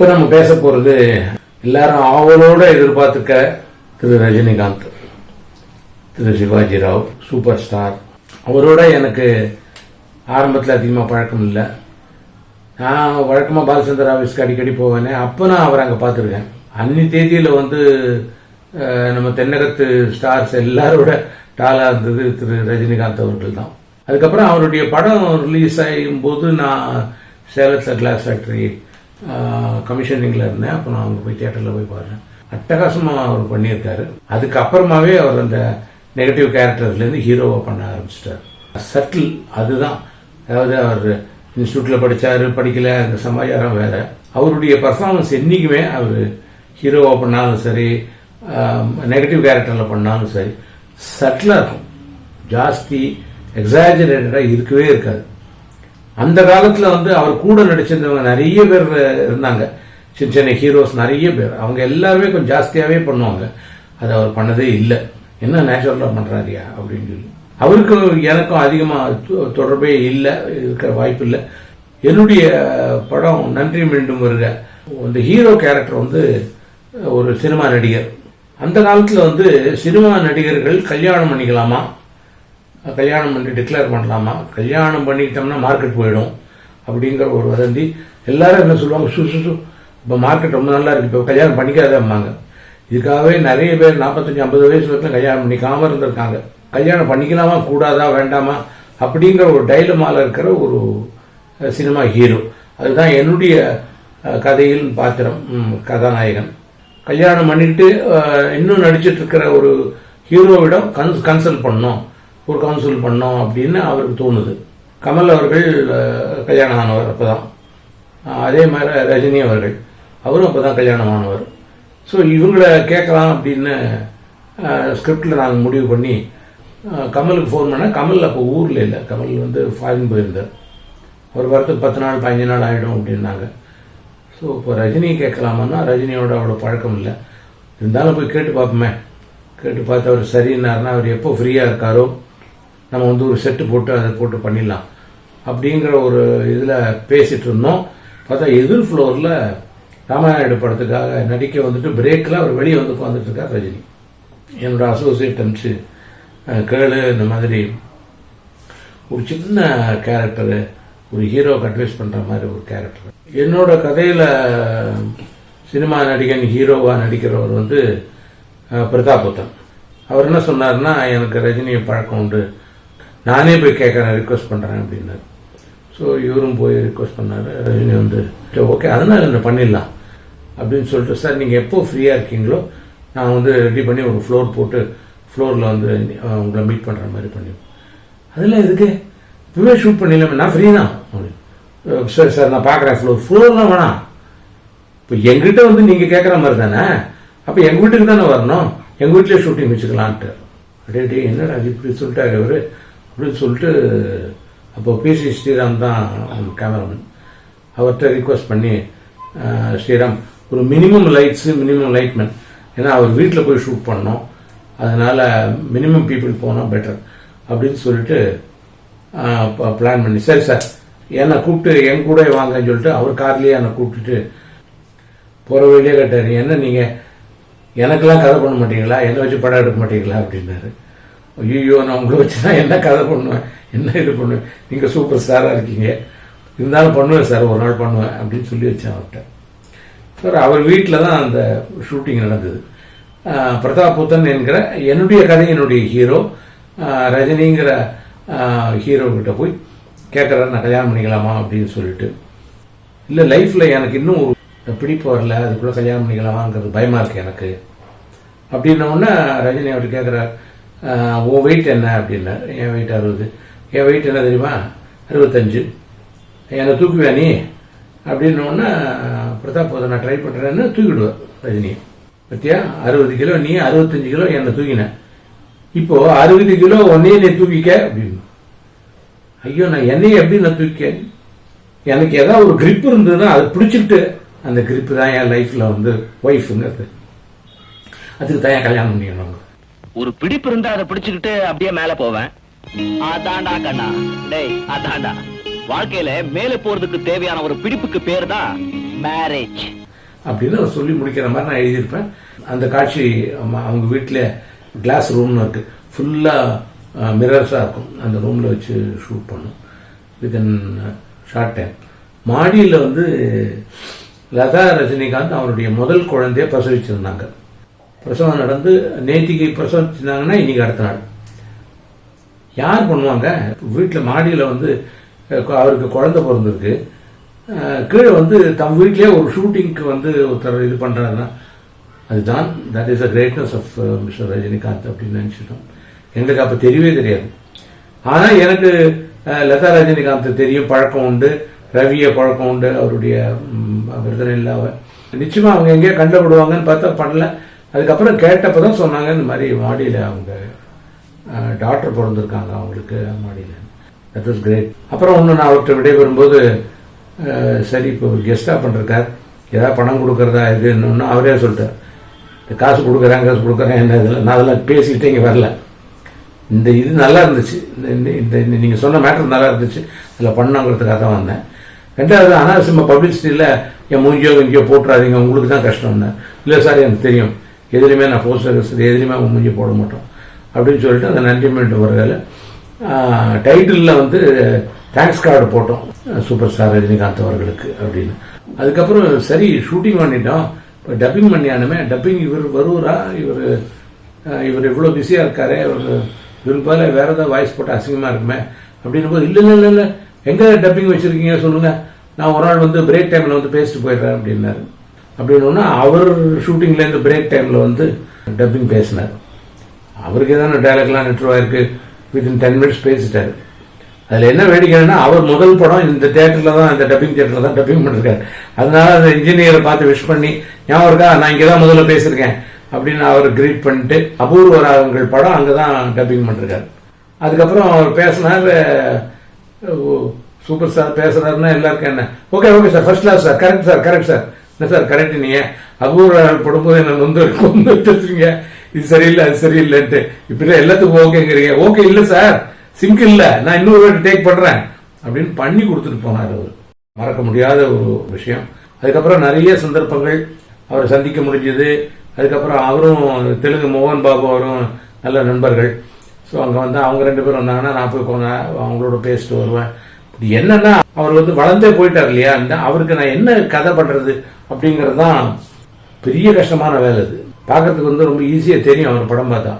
இப்போ நம்ம பேச போகிறது எல்லாரும் ஆவலோடு எதிர்பார்த்துக்க திரு ரஜினிகாந்த் திரு சிவாஜி ராவ் சூப்பர் ஸ்டார். அவரோட எனக்கு ஆரம்பத்தில் அதிகமாக பழக்கம் இல்லை. நான் வழக்கமாக பாலச்சந்தர் ஆஃபீஸ்க்கு அடிக்கடி போவேனே அப்போ நான் அவரை அங்கே பார்த்துருக்கேன். அன்னி தேதியில் வந்து நம்ம தென்னகத்து ஸ்டார்ஸ் எல்லாரோட டாலாக இருந்தது திரு ரஜினிகாந்த் அவர்கள் தான். அதுக்கப்புறம் அவருடைய படம் ரிலீஸ் ஆகும் போது நான் சேலத்தில் கிளாஸ் ஃபேக்டரி கமிஷனிங்கில் இருந்தேன். அப்போ நான் அங்கே போய் தியேட்டரில் போய் பாருறேன் அட்டகாசமாக அவர் பண்ணியிருக்காரு. அதுக்கப்புறமாவே அவர் அந்த நெகட்டிவ் கேரக்டர்லேருந்து ஹீரோவை பண்ண ஆரம்பிச்சிட்டார். சட்டில் அதுதான். அதாவது அவர் இன்ஸ்டியூட்டில் படித்தார் படிக்கலை அந்த சமாச்சாரம் வேறு. அவருடைய பர்ஃபார்மன்ஸ் என்றைக்குமே அவர் ஹீரோவாக பண்ணாலும் சரி நெகட்டிவ் கேரக்டரில் பண்ணாலும் சரி சட்டிலாக இருக்கும். ஜாஸ்தி எக்ஸாஜரேட்டடாக இருக்கவே இருக்காது. அந்த காலத்தில் வந்து அவர் கூட நடிச்சிருந்தவங்க நிறைய பேர் இருந்தாங்க. சின்ன சின்ன ஹீரோஸ் நிறைய பேர். அவங்க எல்லாருமே கொஞ்சம் ஜாஸ்தியாகவே பண்ணுவாங்க. அது அவர் பண்ணதே இல்லை. என்ன நேச்சுரலாக பண்ணுறாரியா அப்படின்னு சொல்லி. அவருக்கு எனக்கும் அதிகமாக தொடர்பே இல்லை. இருக்கிற வாய்ப்பு இல்லை. என்னுடைய படம் நன்றி மீண்டும் வருக. அந்த ஹீரோ கேரக்டர் வந்து ஒரு சினிமா நடிகர். அந்த காலத்தில் வந்து சினிமா நடிகர்கள் கல்யாணம் பண்ணிக்கலாமா? கல்யாணம் பண்ணி டிக்ளேர் பண்ணலாமா? கல்யாணம் பண்ணிக்கிட்டோம்னா மார்க்கெட் போயிடும் அப்படிங்கிற ஒரு வதந்தி. எல்லாரும் என்ன சொல்லுவாங்க? சு சு இப்போ மார்க்கெட் ரொம்ப நல்லா இருக்கு. இப்போ கல்யாணம் பண்ணிக்காதேம்பாங்க இதுக்காகவே நிறைய பேர் நாற்பத்தஞ்சு ஐம்பது வயசு வரைக்கும் கல்யாணம் பண்ணிக்காமல் இருந்திருக்காங்க. கல்யாணம் பண்ணிக்கலாமா கூடாதா வேண்டாமா? அப்படிங்கிற ஒரு டைலமால இருக்கிற ஒரு சினிமா ஹீரோ அதுதான் என்னுடைய கதையில் பாத்திரம் கதாநாயகன். கல்யாணம் பண்ணிட்டு இன்னும் நடிச்சிட்டு இருக்கிற ஒரு ஹீரோவிடம் கன்ஸ் கன்சல்ட் பண்ணோம் ஒரு கவுன்சில் பண்ணோம் அப்படின்னு அவருக்கு தோணுது. கமல் அவர்கள் கல்யாணம் ஆனவர் அப்போ தான் அதே மாதிரி ரஜினி அவர்கள். அவரும் அப்பதான் கல்யாணம் ஆனவர் ஸோ இவங்கள கேட்கலாம் அப்படின்னு ஸ்கிரிப்டில் நாங்கள் முடிவு பண்ணி கமலுக்கு ஃபோன் பண்ணால் கமல் அப்போ ஊரில் இல்லை. கமல் வந்து ஃபாரின் போயிருந்தார். ஒரு வாரத்துக்கு பத்து நாள் பதினஞ்சு நாள் ஆகிடும் அப்படின்னாங்க. ஸோ இப்போ ரஜினி கேட்கலாமான்னா ரஜினியோட அவ்வளோ பழக்கம் இல்லை. இருந்தாலும் போய் கேட்டு பார்ப்போமே. கேட்டு பார்த்து அவர் சரின்னாருன்னா அவர் எப்போ ஃப்ரீயாக இருக்காரோ நம்ம வந்து ஒரு செட்டு போட்டு அதை போட்டு பண்ணிடலாம் அப்படிங்கிற ஒரு இதில் பேசிகிட்டு இருந்தோம். பார்த்தா எதிர் ஃப்ளோரில் ராமாநாயுடு படத்துக்காக நடிக்க வந்துட்டு பிரேக்கில் அவர் வெளியே வந்து உட்காந்துட்டு இருக்கார் ரஜினி. என்னோட அசோசியேட் அனுப்பிச்சு கேளு இந்த மாதிரி. ஒரு சின்ன கேரக்டரு ஒரு ஹீரோவுக்கு அட்வைஸ் பண்ணுற மாதிரி ஒரு கேரக்டர் என்னோட கதையில் சினிமா நடிகன் ஹீரோவாக நடிக்கிறவர் வந்து பிரதாபுத்தன் அவர் என்ன சொன்னார்னா எனக்கு ரஜினியை பழக்கம் உண்டு. நானே போய் கேட்குறேன் ரிக்வஸ்ட் பண்ணுறேன் அப்படின்னாரு ஸோ இவரும் போய் ரிக்வஸ்ட் பண்ணார். ரஜினி வந்து ஓகே அதனால் என்ன பண்ணிடலாம்? அப்படின்னு சொல்லிட்டு சார் நீங்கள் எப்போ ஃப்ரீயாக இருக்கீங்களோ நான் வந்து ரெடி பண்ணி ஒரு ஃப்ளோர் போட்டு ஃப்ளோரில் வந்து உங்களை மீட் பண்ணுற மாதிரி பண்ணிடுவோம் அதெல்லாம் எதுக்கு? இப்போவே ஷூட் பண்ணிடலாமே. நான் ஃப்ரீ தான். அப்படின்னு சரி சார் நான் பார்க்குறேன் ஃப்ளோர் ஃப்ளோர்லாம் வேணாம் இப்போ எங்கிட்ட வந்து நீங்கள் கேட்குற மாதிரி தானே? அப்போ எங்கள் வீட்டுக்கு தானே வரணும்? எங்கள் வீட்டிலே ஷூட்டிங் வச்சுக்கலான்ட்டு. அடே டே என்னடா இப்படி சொல்லிட்டாரு அவர் அப்படின்னு சொல்லிட்டு அப்போ பிசி ஸ்ரீராம் தான் கேமராமேன் அவர்கிட்ட ரிக்வஸ்ட் பண்ணி ஸ்ரீராம் ஒரு மினிமம் லைட்ஸு மினிமம் லைட்மேன் ஏன்னா அவர் வீட்டில் போய் ஷூட் பண்ணோம். அதனால் மினிமம் பீப்புள் போனால் பெட்டர் அப்படின்னு சொல்லிட்டு பிளான் பண்ணி சரி சார் என்னை கூப்பிட்டு என் கூட வாங்கன்னு சொல்லிட்டு அவர் கார்லேயே என்னை கூப்பிட்டுட்டு போகிற வழியே கேட்டார் என்ன நீங்கள் எனக்கெல்லாம் கதை பண்ண மாட்டீங்களா? என்னை வச்சு படம் எடுக்க மாட்டீங்களா? அப்படின்னாரு. ஐயோ நான் உங்களை வச்சு நான் என்ன கதை பண்ணுவேன்? என்ன இது பண்ணுவேன்? நீங்கள் சூப்பர் ஸ்டாராக இருக்கீங்க. இருந்தாலும் பண்ணுவேன் சார் ஒரு நாள் பண்ணுவேன் அப்படின்னு சொல்லி வச்சேன் அவர்கிட்ட. சார் அவர் வீட்டில் தான் அந்த ஷூட்டிங் நடந்தது. பிரதாப் புத்தன் என்கிற என்னுடைய கதையினுடைய ஹீரோ ரஜினிங்கிற ஹீரோக்கிட்ட போய் கேட்குறாரு நான் கல்யாணம் பண்ணிக்கலாமா? அப்படின்னு சொல்லிட்டு. இல்லை லைஃப்பில் எனக்கு இன்னும் ஒரு பிடிப்பு வரல. அதுக்குள்ளே கல்யாணம் பண்ணிக்கலாமாங்கிறது பயமாக இருக்குது எனக்கு. அப்படின்ன உடனே ரஜினி அவர் கேட்குறாரு உன் வெயிட் என்ன அப்படின்னார் என் வெயிட் அறுபது. என் வெயிட் என்ன தெரியுமா? அறுபத்தஞ்சு. என்னை தூக்குவியா நீ? அப்படின்னோடனே பிரதாப் அதை நான் ட்ரை பண்ணுறேன்னு தூக்கிடுவேன் ரஜினி. பத்தியா? அறுபது கிலோ நீ அறுபத்தஞ்சு கிலோ என்னை தூக்கின. இப்போ அறுபது கிலோ ஒன்னே நீ தூக்கிக்க அப்படின்னு. ஐயோ நான் என்னைய எப்படி நான் தூக்கிக்க எனக்கு ஏதாவது ஒரு கிரிப் இருந்ததுன்னா அதை பிடிச்சிட்டு அந்த கிரிப்பு தான் என் லைஃப்பில் வந்து ஒய்ஃபுங்கிறது அதுக்கு தான் என் கல்யாணம் பண்ணிக்கணும். ஒரு பிடிப்பு இருந்தா அதை பிடிச்சுக்கிட்டு அப்படியே மேல போவேன். அதான்டா கண்ணா. டேய் அதான்டா. வாழ்க்கையில மேல போறதுக்கு தேவையான ஒரு பிடிப்புக்கு பேர் தான் மேரேஜ் அப்படின்னு அவர் சொல்லி முடிக்கிற மாதிரி நான் எழுதியிருப்பேன். அந்த காட்சி அவங்க வீட்டில் கிளாஸ் ரூம்னு இருக்கு. ஃபுல்லாக மிரர்ஸாக இருக்கும். அந்த ரூமில் வச்சு ஷூட் பண்ணோம். வித்தின் ஷார்ட் டைம் மாடியில் வந்து லதா ரஜினிகாந்த் அவருடைய முதல் குழந்தைய பிரசவிச்சிருந்தாங்க. பிரசவம் நடந்து நேத்திக்கு பிரசவிச்சிருந்தாங்கன்னா இன்னைக்கு அடுத்த நாள். யார் பண்ணுவாங்க? வீட்டில் மாடியில் வந்து அவருக்கு குழந்தை பிறந்திருக்கு. கீழே வந்து தம் வீட்டிலே ஒரு ஷூட்டிங்க்கு வந்து ஒருத்தர் இது பண்ணுறாருன்னா அதுதான் that is a greatness of mister Rajinikanth அப்படின்னு நினச்சிட்டோம். எங்களுக்கு அப்போ தெரியவே தெரியாது. ஆனால் எனக்கு லதா ரஜினிகாந்த் தெரியும் பழக்கம் உண்டு. ரவிய பழக்கம் உண்டு அவருடைய விருதனை இல்லாமல் நிச்சயமாக அவங்க எங்கேயோ கண்டப்படுவாங்கன்னு பார்த்தா பண்ணல. அதுக்கப்புறம் கேட்டப்போ தான் சொன்னாங்க இந்த மாதிரி மாடியில் அவங்க டாக்டர் பிறந்திருக்காங்க அவங்களுக்கு மாடியில். தட் வாஸ் கிரேட் அப்புறம் ஒன்று நான் அவர்கிட்ட விடைபெறும்போது சரி இப்போ ஒரு கெஸ்டாக பண்ணிருக்கார். ஏதாவது பணம் கொடுக்குறதா இதுன்னு அவரே சொல்லிட்டார். இந்த காசு கொடுக்குறேன் காசு கொடுக்குறேன் என்ன இதில்? நான் அதெல்லாம் பேசிக்கிட்டே இங்கே வரல. இந்த இது நல்லா இருந்துச்சு. இந்த இந்த- இந்த நீங்கள் சொன்ன மேட்டர் நல்லா இருந்துச்சு. அதில் பண்ணோங்கிறதுக்காக தான் வந்தேன். ரெண்டாவது அனாவசியமாக பப்ளிசிட்டியில் என் மூஞ்சியோ இங்கேயோ போட்டுறாதீங்க உங்களுக்கு தான் கஷ்டம்னு. இல்லை சார் எனக்கு தெரியும். எதுலையுமே நான் போஸ்டர் சரி எதுலையுமே அவங்க மூஞ்சி போட மாட்டோம். அப்படின்னு சொல்லிட்டு அந்த நன்றி மீண்டும் வருகையில் டைட்டிலில் வந்து தேங்க்ஸ் கார்டு போட்டோம். சூப்பர் ஸ்டார் ரஜினிகாந்த் அவர்களுக்கு அப்படின்னு. அதுக்கப்புறம் சரி ஷூட்டிங் பண்ணிட்டோம். இப்போ டப்பிங் பண்ணியானுமே. டப்பிங் இவர் வருவாரா? இவர் இவர் இவ்வளோ பிஸியாக இருக்காரு? இவர் இவருக்கு பதிலா வேற ஏதாவது வாய்ஸ் போட்டு அசிங்கமாக இருக்குமே? அப்படின்னும் போது இல்லை இல்லை இல்லை எங்கே டப்பிங் வச்சுருக்கீங்க? சொல்லுங்கள் நான் ஒரு நாள் வந்து பிரேக் டைமில் வந்து பேசிட்டு போயிடுறேன் அப்படின்னாரு. அப்படின்னு அவர் ஷூட்டிங்லேருந்து பிரேக் டைமில் வந்து டப்பிங் பேசினார். அவருக்கு ஏதான டைலாக்லாம் நெட்ருவாயிருக்கு வித்தின் டென் மினிட்ஸ் பேசிட்டார். அதில் என்ன வேடிக்கைன்னா அவர் முதல் படம் இந்த தேட்டரில் தான் இந்த டப்பிங் தேட்டரில் தான் டப்பிங் பண்ணிருக்காரு. அதனால அந்த இன்ஜினியரை பார்த்து விஷ் பண்ணி ஞாபகம் இருக்கா? நான் இங்கே தான் முதல்ல பேசியிருக்கேன். அப்படின்னு அவர் கிரீட் பண்ணிட்டு அபூர்வராகங்கள் படம் அங்கே தான் டப்பிங் பண்ணிருக்காரு அதுக்கப்புறம் அவர் பேசினார் சூப்பர் ஸ்டார் பேசுறாருன்னா எல்லாருக்கும் என்ன? Okay okay sir first class sir correct sir correct sir என்ன சார் கரெக்ட் நீங்க? அபூர்வம் ராகங்கள் படும்போது என்ன நொந்து கொண்டு வச்சிருக்கீங்க இது சரியில்லை அது சரியில்லைன்ட்டு. இப்படி எல்லாத்துக்கும் ஓகேங்கிறீங்க. ஓகே இல்லை சார். சிங்க் இல்லை. நான் இன்னொரு வாட்டி டேக் பண்றேன். அப்படின்னு பண்ணி கொடுத்துட்டு போனார் அவர். மறக்க முடியாத ஒரு விஷயம். அதுக்கப்புறம் நிறைய சந்தர்ப்பங்கள் அவரை சந்திக்க முடிஞ்சது. அதுக்கப்புறம் அவரும் தெலுங்கு மோகன் பாபு அவரும் நல்ல நண்பர்கள். ஸோ அங்கே வந்து அவங்க ரெண்டு பேரும் வந்தாங்கன்னா நான் போய் போனேன் அவங்களோட பேசிட்டு வருவேன். இப்படி என்னன்னா அவர் வந்து வளர்ந்தே போயிட்டார் இல்லையா? அவருக்கு நான் என்ன கதை பண்ணுறது அப்படிங்கிறது தான் பெரிய கஷ்டமான வேலை அது. பார்க்கறதுக்கு வந்து ரொம்ப ஈஸியாக தெரியும் அவர் படம் பார்த்தா.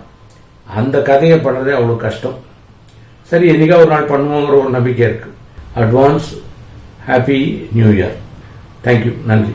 அந்த கதையை பண்ணுறதே அவ்வளோ கஷ்டம். சரி என்னைக்கா ஒரு நாள் பண்ணுவோங்கிற ஒரு நம்பிக்கை இருக்குது advance happy new year thank you நன்றி.